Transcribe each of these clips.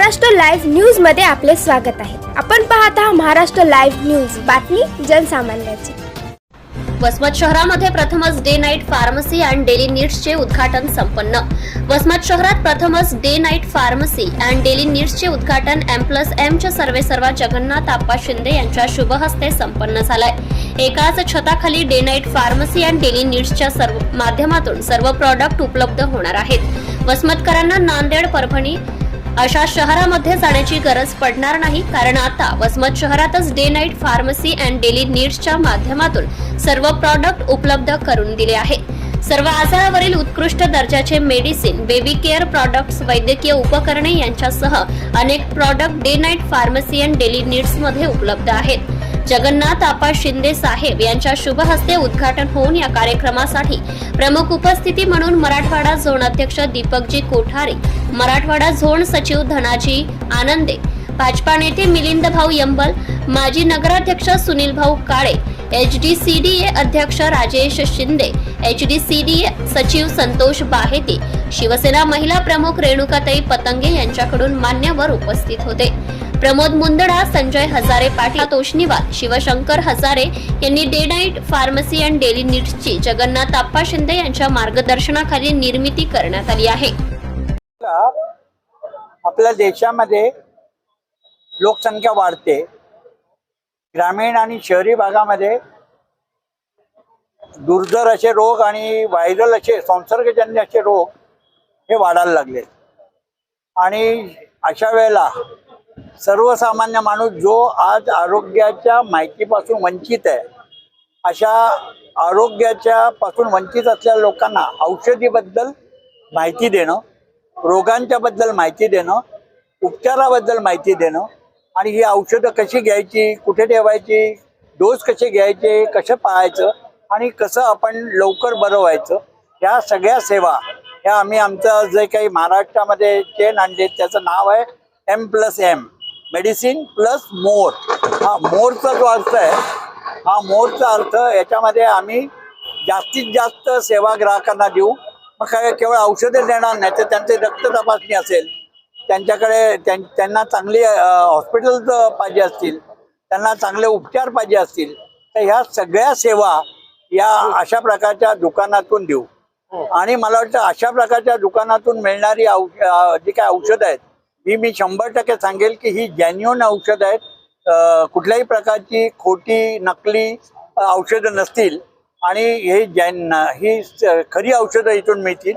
Maharashtra live न्यूजमध्ये आपले स्वागत आहे. आपण पाहत आहात महाराष्ट्र लाईव्ह न्यूज. बातमी जनसामान्याची. वसमत शहरामध्ये प्रथमच day night pharmacy and daily नीड्सचे उद्घाटन संपन्न. वसमत शहरात प्रथमच day night pharmacy and daily नीड्सचे उद्घाटन एम प्लस एमच्या सर्वे सर्वा जगन्नाथ आप्पा शिंदे यांच्या शुभहस्ते संपन्न झालंय. एकाच छताखाली day night pharmacy and daily नीड्सच्या सर्व माध्यमातून सर्व प्रॉडक्ट उपलब्ध होणार आहेत. वसमतकरांना नांदेड परभणी अशा शहरामध्ये जाण्याची गरज पडणार नाही कारण आता वसमत शहरातच day night pharmacy and daily नीड्सच्या माध्यमातून सर्व प्रॉडक्ट उपलब्ध करून दिले आहे. सर्व आजारावरील उत्कृष्ट दर्जाचे मेडिसिन बेबी केअर प्रॉडक्ट्स वैद्यकीय उपकरणे यांच्यासह अनेक product day night pharmacy and daily नीड्समध्ये उपलब्ध आहेत. जगन्नाथ आपा शिंदे साहेब यांच्या शुभ हस्ते उद्घाटन होऊन या कार्यक्रमासाठी प्रमुख उपस्थिती म्हणून मराठवाडा झोन अध्यक्ष दीपकजी कोठारे मराठवाडा झोन सचिव धनाजी आनंदे भाजपा नेते मिलिंद भाऊ यंबल माजी नगराध्यक्ष Sunil Bhau Kale H D C D A अध्यक्ष Rajesh Shinde H D C D A सचिव संतोष बाहेती शिवसेना महिला प्रमुख रेणुकाताई पतंगे यांच्याकडून मान्यवर उपस्थित होते. प्रमोद मुंदडा संजय हजारे पाटील तोष्णीवाल शिवशंकर हजारे यांनी day night pharmacy and daily नीड्सची Jagannath Appa Shinde यांच्या मार्गदर्शनाखाली निर्मिती करण्यात आली आहे. आपल्या देशामध्ये लोकसंख्या वाढते. ग्रामीण आणि शहरी भागामध्ये दुर्धर असे रोग आणि व्हायरल असे संसर्गजन्य असे रोग हे वाढायला लागले. आणि अशा वेळेला सर्वसामान्य माणूस जो आज आरोग्याच्या माहितीपासून वंचित आहे अशा आरोग्याच्या पासून वंचित असलेल्या लोकांना औषधीबद्दल माहिती देणं रोगांच्याबद्दल माहिती देणं उपचाराबद्दल माहिती देणं आणि ही औषधं कशी घ्यायची कुठे ठेवायची डोस कसे घ्यायचे कसं पाहायचं आणि कसं आपण लवकर बरं व्हायचं या सगळ्या सेवा ह्या आम्ही आमचं जे काही महाराष्ट्रामध्ये चेन आणले त्याचं नाव आहे M plus M medicine plus more. हा मोरचा जो अर्थ आहे हा मोरचा अर्थ याच्यामध्ये आम्ही जास्तीत जास्त सेवा ग्राहकांना देऊ. मग काय केवळ औषधे देणार नाही तर त्यांचे रक्त तपासणी असेल त्यांच्याकडे त्यां- त्यांना चांगली हॉस्पिटल पाहिजे असतील त्यांना चांगले उपचार पाहिजे असतील तर ह्या सगळ्या सेवा या अशा प्रकारच्या दुकानातून देऊ. आणि मला वाटतं अशा प्रकारच्या दुकानातून मिळणारी औ जी काय औषधं आहेत ही मी शंभर टक्के सांगेल की ही जॅन्युअन औषधं आहेत. कुठल्याही प्रकारची खोटी नकली औषधं नसतील. आणि हे जॅन ही स- खरी औषधं इथून मिळतील.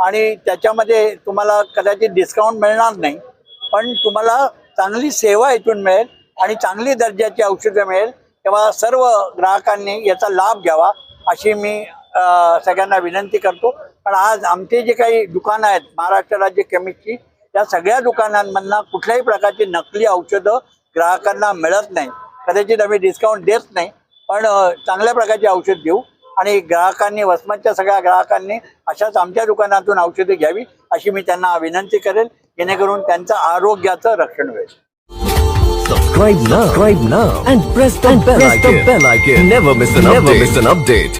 आणि त्याच्यामध्ये तुम्हाला कदाचित डिस्काउंट मिळणार नाही. पण तुम्हाला चांगली सेवा इथून मिळेल आणि चांगली दर्जाची औषधं मिळेल. तेव्हा सर्व ग्राहकांनी याचा लाभ घ्यावा अशी मी सगळ्यांना विनंती करतो. पण आज आमचे जे काही दुकानं आहेत महाराष्ट्र राज्य केमिस्टची या सगळ्या दुकानांमधनं कुठल्याही प्रकारची नकली औषधं ग्राहकांना मिळत नाही कदाचित आम्ही डिस्काउंट देत नाही पण चांगल्या प्रकारचे औषध देऊ आणि ग्राहकांनी वसमतच्या सगळ्या ग्राहकांनी अशाच आमच्या दुकानातून औषधे घ्यावी अशी मी त्यांना विनंती करेल जेणेकरून त्यांचं आरोग्याचं रक्षण होईल Subscribe now. Subscribe now and press the bell icon. Never miss an update. Never miss an update.